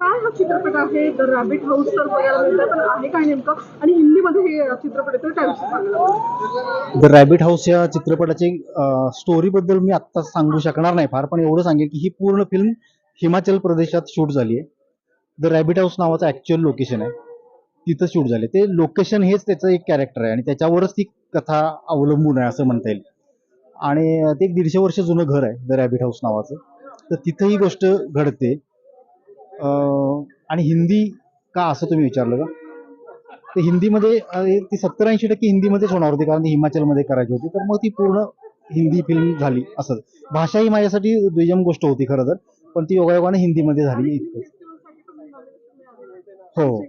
काय हा चित्रपट आहे? द रॅबिट हाऊस तर बघायला पण आहे काय नेमकं? आणि हिंदीमध्ये हे चित्रपट येतोय काय द रॅबिट हाऊस या चित्रपटाची स्टोरीबद्दल मी आत्ता सांगू शकणार नाही फार पण एवढं सांगेल की ही पूर्ण फिल्म हिमाचल प्रदेशात शूट झाली आहे. द रॅबिट हाऊस नावाचं ॲक्च्युअल लोकेशन आहे. तिथं शूट झाले ते लोकेशन हेच त्याचं एक कॅरेक्टर आहे आणि त्याच्यावरच ती कथा अवलंबून आहे असं म्हणता येईल. आणि ते एक दीडशे वर्ष जुनं घर आहे द रॅबिट हाऊस नावाचं. तर तिथं ही गोष्ट घडते. आणि हिंदी का असं तुम्ही विचारलं का? ते हिंदीमध्ये ती सत्तर ऐंशी टक्के हिंदीमध्येच होणार होती कारण ती हिमाचलमध्ये करायची होती. तर मग ती पूर्ण हिंदी फिल्म झाली असं. भाषा ही माझ्यासाठी दुय्यम गोष्ट होती खरं तर. पण ती योगायोगाने हिंदीमध्ये झाली इतकंच. हो.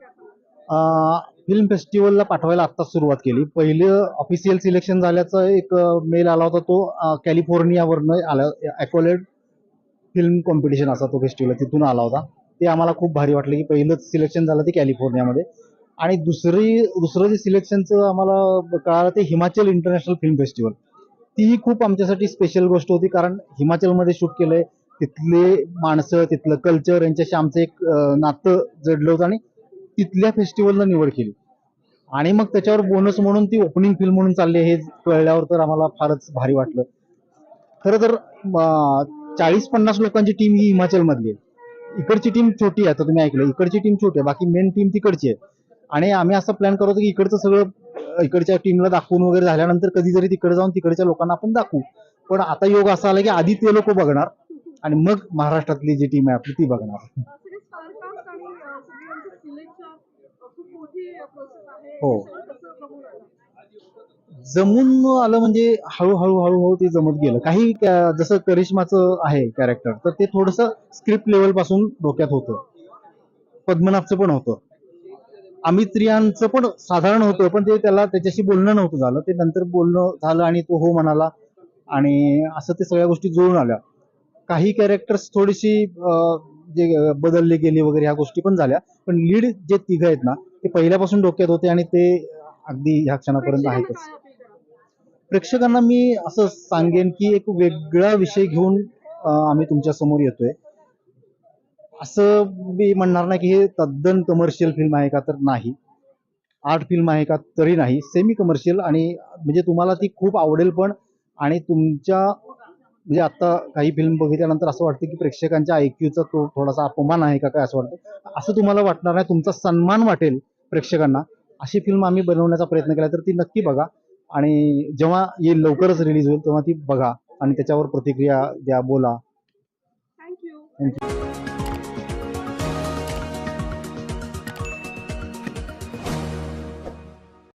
फिल्म फेस्टिवलला पाठवायला आत्ताच सुरुवात केली. पहिलं ऑफिशियल सिलेक्शन झाल्याचा एक मेल आला होता तो कॅलिफोर्नियावरनं आला ॲक्वलेट फिल्म कॉम्पिटिशन असा तो फेस्टिवल तिथून आला होता. ते आम्हाला खूप भारी वाटलं की पहिलंच सिलेक्शन झालं ते कॅलिफोर्नियामध्ये आणि दुसरी दुसरं जे सिलेक्शनचं आम्हाला कळालं ते हिमाचल इंटरनॅशनल फिल्म फेस्टिवल तीही खूप आमच्यासाठी स्पेशल गोष्ट होती कारण हिमाचलमध्ये शूट केलंय. तिथले माणसं तिथलं कल्चर यांच्याशी आमचं एक नातं जडलं होतं आणि तिथल्या फेस्टिवलला निवड केली. आणि मग त्याच्यावर बोनस म्हणून ती ओपनिंग फिल्म म्हणून चालली हे कळल्यावर तर आम्हाला फारच भारी वाटलं. खरं तर चाळीस पन्नास लोकांची टीम ही हिमाचलमधली आहे. इकडची टीम छोटी आहे आता तुम्ही ऐकलं इकडची टीम छोटी आहे बाकी मेन टीम तिकडची आहे. आणि आम्ही असं प्लॅन करतो की इकडचं सगळं इकडच्या टीमला दाखवून वगैरे झाल्यानंतर कधीतरी तिकडे जाऊन तिकडच्या लोकांना आपण दाखवू. पण आता योग असा आला की आधी ते लोक बघणार आणि मग महाराष्ट्रातली जी टीम आहे आपली ती बघणार. सगळे स्टार कास्ट आणि अं, सगळ्यांचं सिलेक्शन खूप मोठी प्रोसेस आहे हो. हे सगळं कसं जमून आलं जमून आलं म्हणजे हळूहळू हळूहळू ते जमत गेलं. काही जसं करिश्माचं आहे कॅरेक्टर तर ते थोडंसं स्क्रिप्ट लेवलपासून डोक्यात होतं. पद्मनाभचं पण होतं. अमित रियांचं पण साधारण होतं पण ते त्याला त्याच्याशी बोलणं नव्हतं झालं. ते नंतर बोलणं झालं आणि तो हो म्हणाला. आणि असं ते सगळ्या गोष्टी जुळून आल्या. काही कॅरेक्टर्स थोडीशी जे बदलले गेले वगैरे ह्या गोष्टी पण झाल्या. पण लीड जे तिघ आहेत ना ते पहिल्यापासून डोक्यात होते आणि ते अगदी ह्या क्षणापर्यंत आहेतच. प्रेक्षकांना मी असं सांगेन की एक वेगळा विषय घेऊन आम्ही तुमच्यासमोर येतोय. असं मी म्हणणार नाही की हे तद्दन कमर्शियल फिल्म आहे का तर नाही. आर्ट फिल्म आहे का तरी नाही. सेमी कमर्शियल आणि म्हणजे तुम्हाला ती खूप आवडेल पण आणि तुमच्या म्हणजे आता काही फिल्म बघितल्यानंतर असं वाटतं की प्रेक्षकांच्या आयक्यूचा तो थोडासा अपमान आहे का काय असं वाटतं? असं तुम्हाला वाटणार नाही. तुमचा सन्मान वाटेल प्रेक्षकांना. अशी फिल्म आम्ही बनवण्याचा प्रयत्न केला तर ती नक्की बघा. आणि जेव्हा येईल लवकरच रिलीज होईल तेव्हा ती बघा आणि त्याच्यावर प्रतिक्रिया द्या बोला.